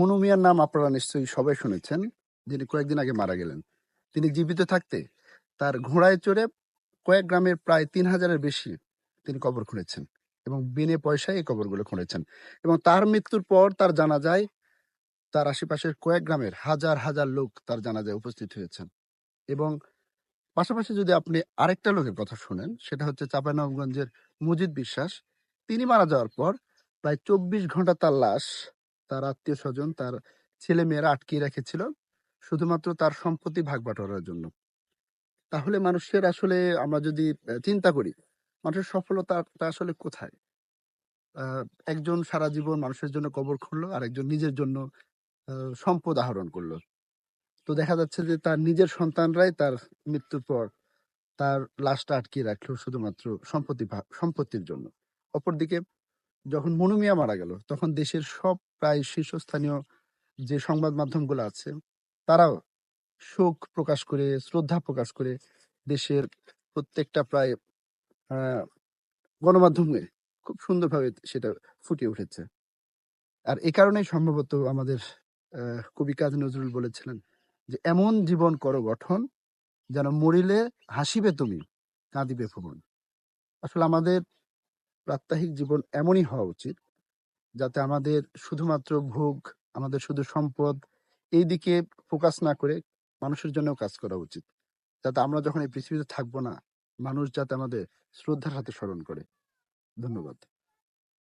মনু মিয়ার নাম আপনারা নিশ্চয়ই সবাই শুনেছেন, যিনি কয়েকদিন আগে মারা গেলেন। তিনি জীবিত থাকতে তার ঘোড়ায় চড়ে কয়েক গ্রামের প্রায় তিন হাজারের বেশি তিনি কবর খুঁড়েছেন এবং বিনে পয়সায় এই কবরগুলো খুঁড়েছেন এবং তার মৃত্যুর পর তার জানা যায় তার আশেপাশের কয়েক গ্রামের হাজার হাজার লোক তার জানাজায় উপস্থিত হয়েছেন। এবং পাশাপাশি যদি আপনি আরেকটা লোকের কথা শুনেন, সেটা হচ্ছে চাঁপাইনবাবগঞ্জের মজিদ বিশ্বাস। তিনি মারা যাওয়ার পর প্রায় চব্বিশ ঘণ্টা তার লাশ তার আত্মীয় স্বজন তার ছেলে মেয়েরা আটকিয়ে রেখেছিল, শুধুমাত্র তার সম্পত্তি ভাগ বাটোয়ারার জন্য। তাহলে মানুষের আসলে আমরা যদি চিন্তা করি, মানুষের সফলতাটা আসলে কোথায়? একজন সারা জীবন মানুষের জন্য কবর খুললো আর একজন নিজের জন্য সম্পদ আহরণ করল। তো দেখা যাচ্ছে যে তার নিজের সন্তানরাই তার মৃত্যুর পর তার লাশটা আটকিয়ে রাখল শুধুমাত্র সম্পত্তি সম্পত্তির জন্য। অপরদিকে যখন মনুমিয়া মারা গেল, তখন দেশের সব প্রায় শীর্ষস্থানীয় যে সংবাদ মাধ্যমগুলো আছে, তারাও শোক প্রকাশ করে, শ্রদ্ধা প্রকাশ করে দেশের প্রত্যেকটা প্রায় গণমাধ্যমে খুব সুন্দরভাবে সেটা ফুটিয়ে উঠেছে। আর এ কারণেই সম্ভবত আমাদের কবি কাজী নজরুল বলেছিলেন যে, এমন জীবন করো গঠন যেন মরিলে হাসিবে তুমি, কাঁদিবে ভুবন। আসলে আমাদের প্রাত্যহিক জীবন এমনই হওয়া উচিত যাতে আমাদের শুধুমাত্র ভোগ, আমাদের শুধু সম্পদ এই দিকে ফোকাস না করে মানুষের জন্য কাজ করা উচিত। যাতে আমরা যখন এই পৃথিবীতে থাকব না, মানুষ যাতে আমাদের শ্রদ্ধার হাতে স্মরণ করে। ধন্যবাদ।